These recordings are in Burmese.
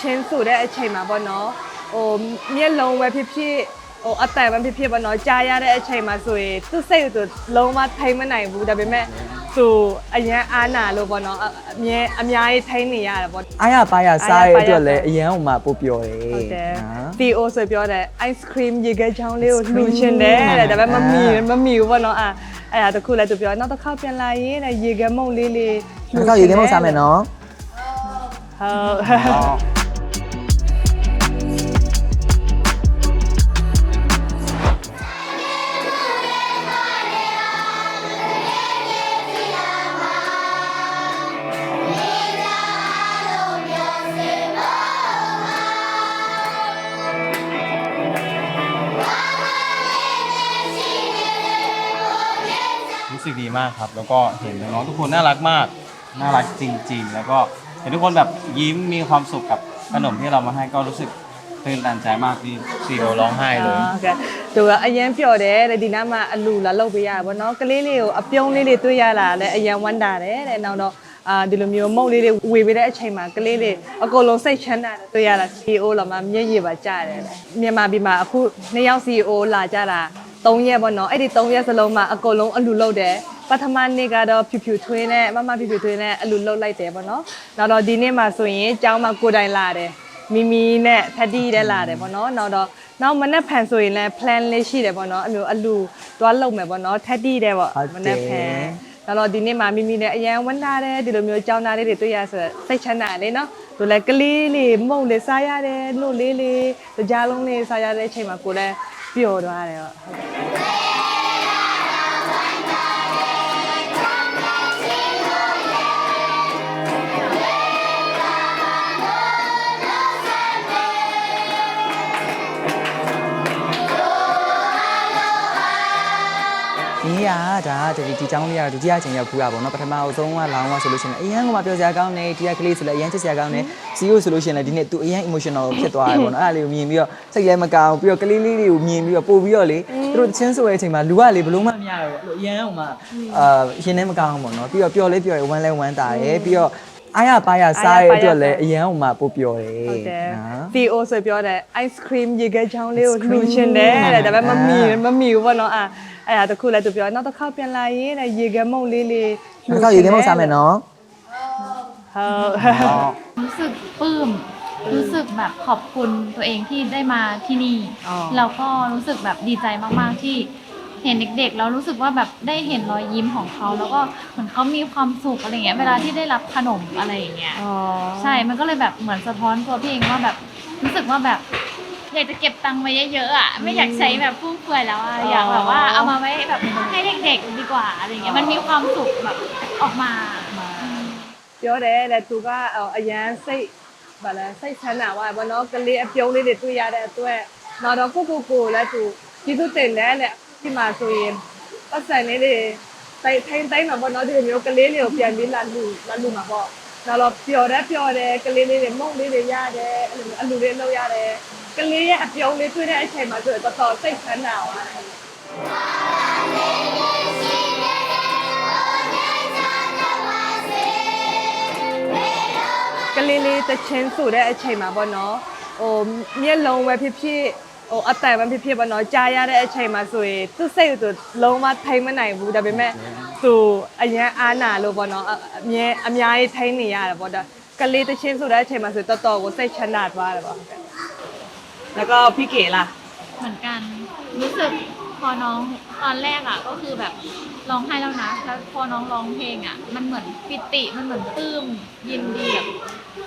ချင်းဆိုတဲ့အချိန်မှာပေါ့နော်ဟိုမျက်လုံးပဲဖြစ်ဖြစ်ဟိုအတန်ပဲဖြစ်ဖြစ်ပေါ့နော်ကြားရတဲ့အချိန်မှာဆိုရင်သူ့စိတ်ကိုသူလုံးဝထိမ့်မနိုင်ဘူးဒါပေမဲ့သူအရန်အားနာလို့ပေါ့နော်အအမြဲအများကြီးထိမ့်နေရတယ်ပေါ့ အားရပါရစားရအားရပါရအတွက်လည်းစားအရန်ဟိုမှာပို့ပြောတယ်ဟုတ်တယ်နော် VO ဆိုပြောတယ် ice cream ရေခဲချောင်းလေးကို Ice cream လှူချင်တယ်တဲ့ဒါပေမဲ့မမီအာမမီဘူးပေါ့နော်အဲအဲ့ဒါတခုလည်းသူပြောနောက်တစ်ခါပြန်လာရင်တဲ့ရေခဲမုန့်လေးလေးလှူဒီကောက်ရေခဲမုတ်စားမယ်နော် ဟုတ် สึกดีมากครับ แล้วก็เห็นน้องๆทุกคนน่ารักมาก น่ารักจริง ๆ แล้วก็เห็นทุกคนแบบยิ้มมีความสุขกับขนมที่เรามาให้ก็รู้สึกตื่นตันใจมากที่ซีโอร้องไห้เลย ဟုတ်ကဲ့သူကအရင်ပြော့တယ်တဲ့ဒီနားမှာအလူလာလောက်ပေးရပါဘောနော်ကလေးလေးကိုအပြုံးလေးတွေတွေ့ရလာလဲအရင်ဝမ်းတာတယ်တဲ့နောက်တော့အာဒီလိုမျိုးမုတ်လေးတွေဝေပေးတဲ့အချိန်မှာကလေးလေးအကုန်လုံးစိတ်ချမ်းသာတယ်တွေ့ရတာ CEO လာမှမျက်ရည်ပါကြတယ်တဲ့မြန်မာပြည်မှာအခုနှစ်ယောက် CEO လာကြတာ 3ရက်ပေါ့နော်အဲ့ဒီ3ရက်စလုံးမှာအကုန်လုံးအလူလောက်တယ်ပထမနေ့ကတော့ဖြူဖြူထွေးနဲ့မမဖြူဖြူထွေးနဲ့အလူလောက်လိုက်တယ်ပေါ့နော်နောက်တော့ဒီနေ့မှာဆိုရင်ကျောင်းမှာကိုယ်တိုင်လာတယ်မီမီနဲ့ဖက်တီတဲ့လာတယ်ပေါ့နော်နောက်တော့နောက်မနေ့ဖန်ဆိုရင်လည်း plan လေးရှိတယ်ပေါ့နော်အမျိုးအလူသွားလုံမယ်ပေါ့နော်ထက်တီတဲ့ပေါ့ဟုတ်တယ်မနေ့ဖန်နောက်တော့ဒီနေ့မှာမီမီနဲ့အရန်ဝန်းတာတယ်ဒီလိုမျိုးကြောင်းသားလေးတွေတွေ့ရဆိုတော့စိတ်ချမ်းသာတယ်လေနော်သူလည်းကလေးလေးမုံလေးစားရတယ်နှုတ်လေးလေးကြားလုံးလေးစားရတဲ့အချိန်မှာကိုယ်လည်းပျော်သွားတယ်ပေါ့ဟုတ် ဒီကဒါဒီဒီចောင်းလေးကဒုတိယချိန်ရောက်ခူတာပေါ့နော်ပထမအဆုံးကလောင်းကဆိုလို့ရှိရင်အရန်ကမှပြောစရာကောင်းတယ်ဒီကကလေးဆိုလည်းအရန်ချစ်စရာကောင်းတယ်စီယိုဆိုလို့ရှိရင်လည်းဒီနေ့သူအရန် emotional ဖြစ်သွားတယ်ပေါ့နော်အဲ့ဒါလေးကိုမြင်ပြီးတော့စိတ်လည်းမကောင်းပြီးတော့ကလေးလေးတွေကိုမြင်ပြီးတော့ပို့ပြီးတော့လေသူတို့ချင်းဆိုတဲ့အချိန်မှာလူကလေဘလုံးမမရတော့ဘူးအဲ့လိုအရန်ဟိုမှာအာရင်ထဲမကောင်းဘူးပေါ့နော်ပြီးတော့ပျော်လေးပျော်ရဝမ်းလဲဝမ်းတာရယ်ပြီးတော့အားရပါရစားရအတွက်လည်းအရန်ဟိုမှာပို့ပြောတယ်ဟုတ်တယ်နော် VO ဆိုပြောတယ် ice cream ရေခဲချောင်းလေးကို Ice cream လှူချင်တယ်တဲ့ဒါပေမဲ့မမီအာမမီဘူးပေါ့နော်အဲ အဲ့ဒါတစ်ခုလည်းသူပြောနောက်တစ်ခါပြန်လာရင်တဲ့ရေကဲမုံလေးလေးနောက်တော့ရေကဲမုံစားမယ်နော်ဟုတ် รู้สึกปลื้ม รู้สึกแบบขอบคุณตัวเองที่ได้มาที่นี่แล้วก็รู้สึกแบบดีใจมากๆที่เห็นเด็กๆแล้วรู้สึกว่าแบบได้เห็นรอยยิ้มของเขา แล้วก็เหมือนเขามีความสุขอะไรเงี้ย เวลาที่ได้รับขนมอะไรอย่างเงี้ยใช่ มันก็เลยแบบเหมือนสะท้อนตัวพี่เองว่าแบบรู้สึกว่าแบบ อยากจะเก็บตังค์ไว้เยอะๆอ่ะ ไม่อยากใช้แบบฟุ่มเฟือยแล้วอ่ะ อยากแบบว่าเอามาไว้แบบให้เด็กๆดีกว่าอะไรเงี้ย มันมีความสุขแบบออกมา ပြောတယ်တဲ့သူကအအရန်စိတ်ဗာလဲစိတ်ချမ်းသာသွားတယ်ပေါ့နော်ကလေးအပြုံးလေးတွေတွေ့ရတဲ့အတွက်နောက်တော့ကိုကိုကိုလည်းသူကျေးဇူးတင်တယ်တဲ့ဒီမှာဆိုရင်ပတ်စံလေးတွေတိုင်းထိုင်းတိုင်းမှာပေါ့နော်ဒီလိုမျိုးကလေးလေးကိုပြန်ပြီးလာလူလာလူမှာပေါ့နောက်တော့ပျော်တယ်ပျော်တယ်ကလေးလေးတွေမုံလေးတွေရတယ်အဲ့လိုမျိုးအလူလေးလောက်ရတယ် ကလေးရဲ့အပြုံးလေးတွေ့တဲ့အချိန်မှာဆိုရင်တော်တော်စိတ်ချမ်းသာသွားတယ်ကလေးလေးတချင်းဆိုတဲ့အချိန်မှာပေါ့နော်ဟိုမျက်လုံးပဲဖြစ်ဖြစ်ဟိုအတန်ပဲဖြစ်ဖြစ်ပေါ့နော်ကြားရတဲ့အချိန်မှာဆိုရင်သူ့စိတ်ကိုသူလုံးဝထိမ့်မနိုင်ဘူးဒါပေမဲ့သူအရန်အားနာလို့ပေါ့နော်အအမြဲအများကြီးထိမ့်နေရတယ်ပေါ့ဒါကလေးတချင်းဆိုတဲ့အချိန်မှာဆိုတော်တော်ကိုစိတ်ချမ်းသာသွားတယ်ပေါ့ဟုတ်ကဲ့ แล้วก็พี่เก๋ล่ะ เหมือนกันรู้สึกพอน้องตอนแรกอ่ะ ก็คือแบบร้องไห้แล้วนะ แล้วพอน้องร้องเพลงอ่ะ มันเหมือนปิติมันเหมือนปลื้มยินดีแบบ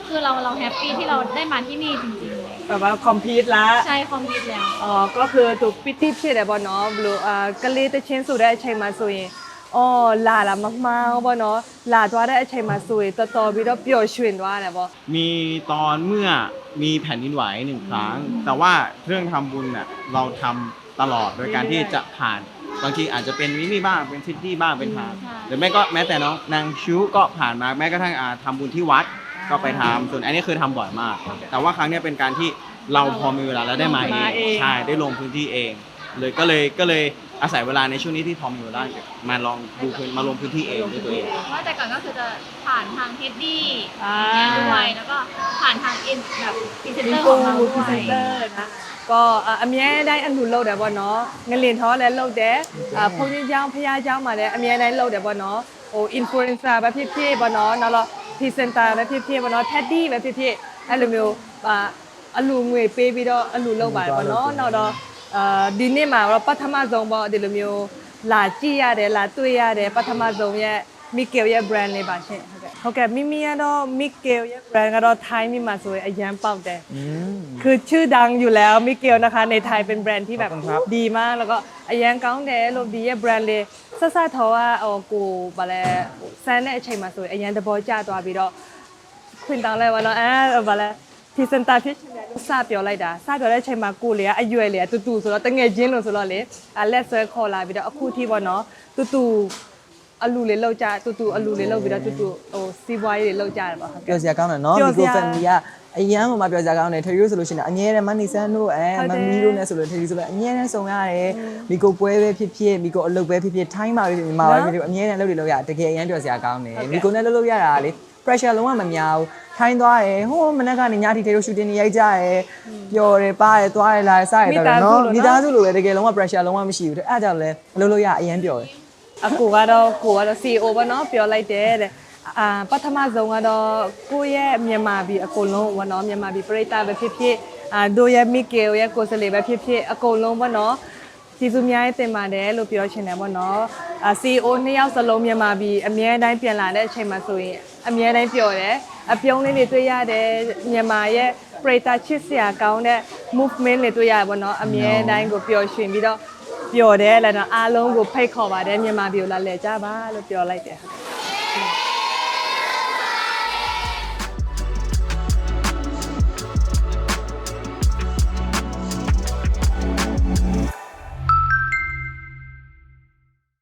คือเราเราแฮปปี้ที่เราได้มาที่นี่จริงๆเลย แบบว่าคอมพิวต์ละ ใช่คอมพิวแล้ว อ๋อก็คือถูกปิติဖြစ်တယ်ပေါ့နော်ဘလို့အာကလေးတချင်းဆိုတဲ့အချိန်မှာဆိုရင် โอ้ลาละ哦，辣辣妈妈，好不喏，เนาะลาตัวได้多呢不。มาซุยต่อต่อวีดอพโยชวินว่าแหละป่ะมีตอนเมื่อมีแผ่นดินไหวหนึ่งครั้ง แต่ว่าเรื่องทำบุญเน่ะเราทำตลอดโดยการที่จะผ่านบางทีอาจจะเป็นมินิบ้างเป็นซิตี้บ้างเป็นทางหรือไม่ก็แม้แต่น้องนางชูก็ผ่านมาแม้กระทั่งอาทำบุญที่วัดก็ไปทำส่วนอันนี้คือทำบ่อยมาก แต่ว่าครั้งนี้เป็นการที่เราพอมีเวลาแล้วได้มาเองใช่ได้ลงพื้นที่เอง เลยก็เลยก็เลย อาศัยเวลาในช่วงนี้ที่ทอมอยู่ได้มาลองดูพื้นมาลงพื้นที่เองด้วยตัวเอง ว่าแต่ก่อนก็คือจะผ่านทางเท็ดดี้ อ่า อย่างเงี้ยด้วยแล้วก็ผ่านทางเอ็นแบบพรีเซน ဒီ เตอร์ข ကို องเรา ပ ด้ ရီ ว ဇ ย င်တာนะก็อ่ะအမြဲတမ်းအလှလုပ်တယ်ပေါ့နော်ငလင်ထောလည်းလုပ်တယ်အာဖုန်းကြီးเจ้าဖះเจ้าမှာလည်းအမြဲတမ်းလုပ်တယ်ပေါ့နော်ဟို influencer ပဲဖြစ်ဖြစ်ပေါ့နော်နောက်တော့ presenter ပဲဖြစ်ဖြစ်ပေါ့နော် teddy ပဲဖြစ်ဖြစ်အဲ့လိုမျိုးအာအလှငွေပေးပြီးတော့အလှလုပ်ပါတယ်ပေါ့နော်နောက်တော့ အာဒီနေ့မှာတော့ပထမဆုံးပေါ့ဒီလိုမျိုးလာကြည့်ရတယ်လာတွေ့ရတယ်ပထမဆုံးရဲ့ Mikkel ရဲ့ brand လေးပါရှင်ဟုတ်ကဲ့ဟုတ်ကဲ့မိမိကတော့ Mikkel ရဲ့ brand ကတော့ Thai မိမှာဆိုရင်အရန်ပေါက်တယ် อืม คือชื่อดังอยู่แล้วมิเกลนะคะ ในไทยเป็นแบรนด์ที่แบบ ขอบคุณครับ ดีมากแล้วก็အရန်ကောင်းတယ်လို့ဒီရဲ့ brand လေးဆက်ဆက်ထော်ကဟိုကိုဗာလဲစမ်းတဲ့အချိန်မှာဆိုရင်အရန်တဘောကျသွားပြီးတော့ခွင်တောင်းလိုက်ပါတော့အဲဗာလဲဒီ စင်တာဖြစ်ချင်တယ်လို့စပြောလိုက်တာစပြောတဲ့အချိန်မှာကိုလေကအရွယ်လေအတူတူဆိုတော့တငယ်ချင်းလို့ဆိုတော့လေအလက်ဆွဲခေါ်လာပြီးတော့အခုထိပေါ့နော်တူတူအလူလေးလောက်ကြတူတူအလူလေးလောက်ပြီးတော့တူတူဟိုစီးပွားရေးတွေလောက်ကြတယ်ပေါ့ဟုတ်ကဲ့ပြောစရာကောင်းတယ်နော်ပြောမီစရာကို family ကအရန်ဟိုမှာပြောစရာကောင်းတယ်ထရီတို့ဆိုလို့ရှိရင်အငြင်းတယ်မနီဆန်တို့အဲဟုတ်မတယ်မီတို့နဲ့ဆိုလို့ထရီဆိုလို့အငြင်းတယ်စုံရတယ်မီကိုပွဲပဲဖြစ်ဖြစ်မီကိုအလုပ်ပဲဖြစ်ဖြစ်ထိုင်းမှာပဲဖြစ်ဖြစ်မြန်မာပဲဖြစ်ဖြစ်အငြင်းတယ်လုပ်တွေလုပ်ရတကယ်အရန်ပြောစရာကောင်းတယ်ဟုတ်ကဲ့မီကိုနဲ့လုပ်လို့ရတာလေ pressure လုံးဝမများဘူး ထိုင်းသွားတယ်ဟိုမနက်ကနေညထိထရီတို့ shooting နေရိုက်ကြတယ်ပျော်တယ်ပါတယ်သွားတယ်လာတယ်စားရတယ်တော့နော်မိသားစုလိုပဲတကယ်လုံးဝ pressure လုံးဝမရှိဘူးတဲ့အဲ့ဒါကြောင့်လဲအလုပ်လုပ်ရအရန်ပျော်တယ်အကိုကတော့ကိုကတော့ CEO ပေါ့နော်ပြောလိုက်တယ်တဲ့အာပထမဆုံးကတော့ကိုယ့်ရဲ့မြန်မာပြည်အကုန်လုံးပေါ့နော်မြန်မာပြည်ပြည်သားပဲဖြစ်ဖြစ်အာတို့ရဲ့မိကေရဲ့ကိုယ်စလေပဲဖြစ်ဖြစ်အကုန်လုံးပေါ့နော် ကျေးဇူးများတင်ပါတယ်လို့ပြောချင်တယ်ပေါ့နော်အာ CEO နှစ်ယောက်စလုံးမြန်မာပြည်အမြဲတမ်းပြန်လာတဲ့အချိန်မှာဆိုရင်အမြဲတမ်းပြောတယ်အပြုံးလေးတွေတွေ့ရတယ်မြန်မာရဲ့ပြည်သားချစ်စရာကောင်းတဲ့ movement တွေတွေ့ရတယ်ပေါ့နော်အမြဲတမ်းကိုပျော်ရွှင်ပြီးတော့ပြောတယ်လည်းတော့အားလုံးကိုဖိတ်ခေါ်ပါတယ်မြန်မာပြည်ကိုလာလည်ကြပါလို့ပြောလိုက်တယ်ဟုတ်